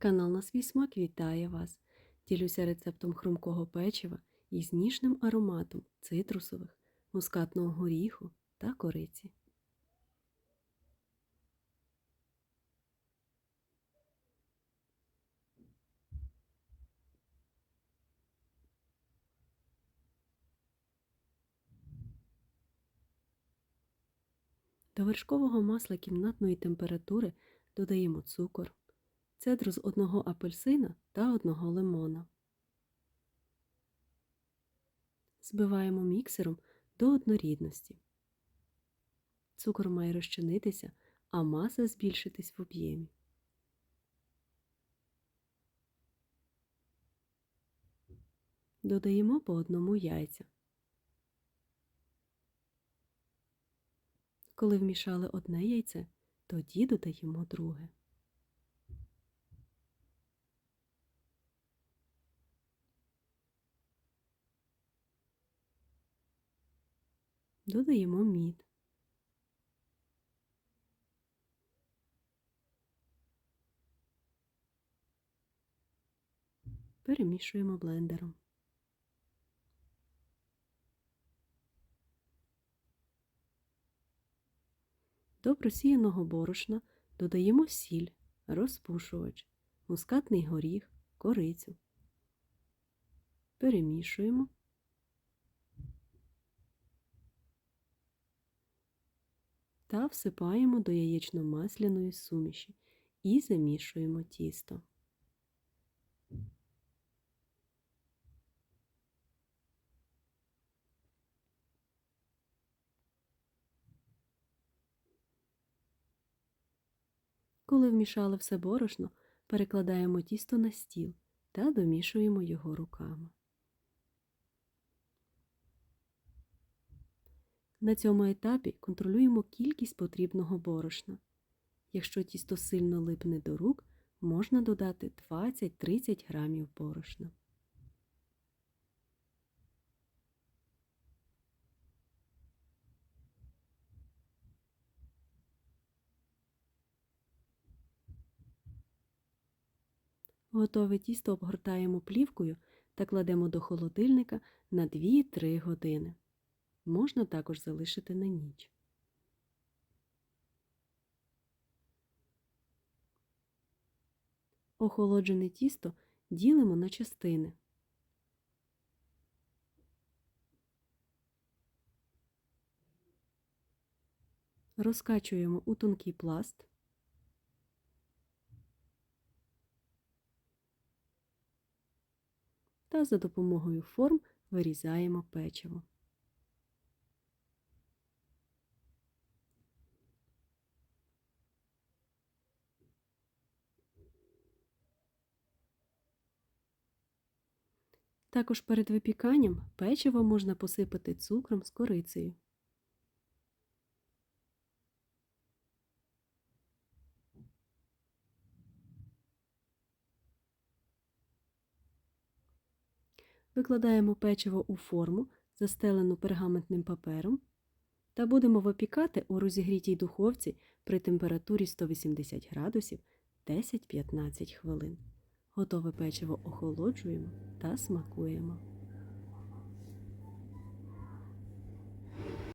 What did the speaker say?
Канал на свій смак вітає вас. Ділюся рецептом хрумкого печива із ніжним ароматом цитрусових, мускатного горіху та кориці. До вершкового масла кімнатної температури додаємо цукор, цедру з одного апельсина та одного лимона. Збиваємо міксером до однорідності. Цукор має розчинитися, а маса збільшитись в об'ємі. Додаємо по одному яйця. Коли вмішали одне яйце, тоді додаємо друге. Додаємо мід. Перемішуємо блендером. До просіяного борошна додаємо сіль, розпушувач, мускатний горіх, корицю. Перемішуємо. Та всипаємо до яєчно-масляної суміші і замішуємо тісто. Коли вмішали все борошно, перекладаємо тісто на стіл та домішуємо його руками. На цьому етапі контролюємо кількість потрібного борошна. Якщо тісто сильно липне до рук, можна додати 20-30 грамів борошна. Готове тісто обгортаємо плівкою та кладемо до холодильника на 2-3 години. Можна також залишити на ніч. Охолоджене тісто ділимо на частини. Розкачуємо у тонкий пласт. Та за допомогою форм вирізаємо печиво. Також перед випіканням печиво можна посипати цукром з корицею. Викладаємо печиво у форму, застелену пергаментним папером, та будемо випікати у розігрітій духовці при температурі 180 градусів 10-15 хвилин. Готове печиво охолоджуємо та смакуємо.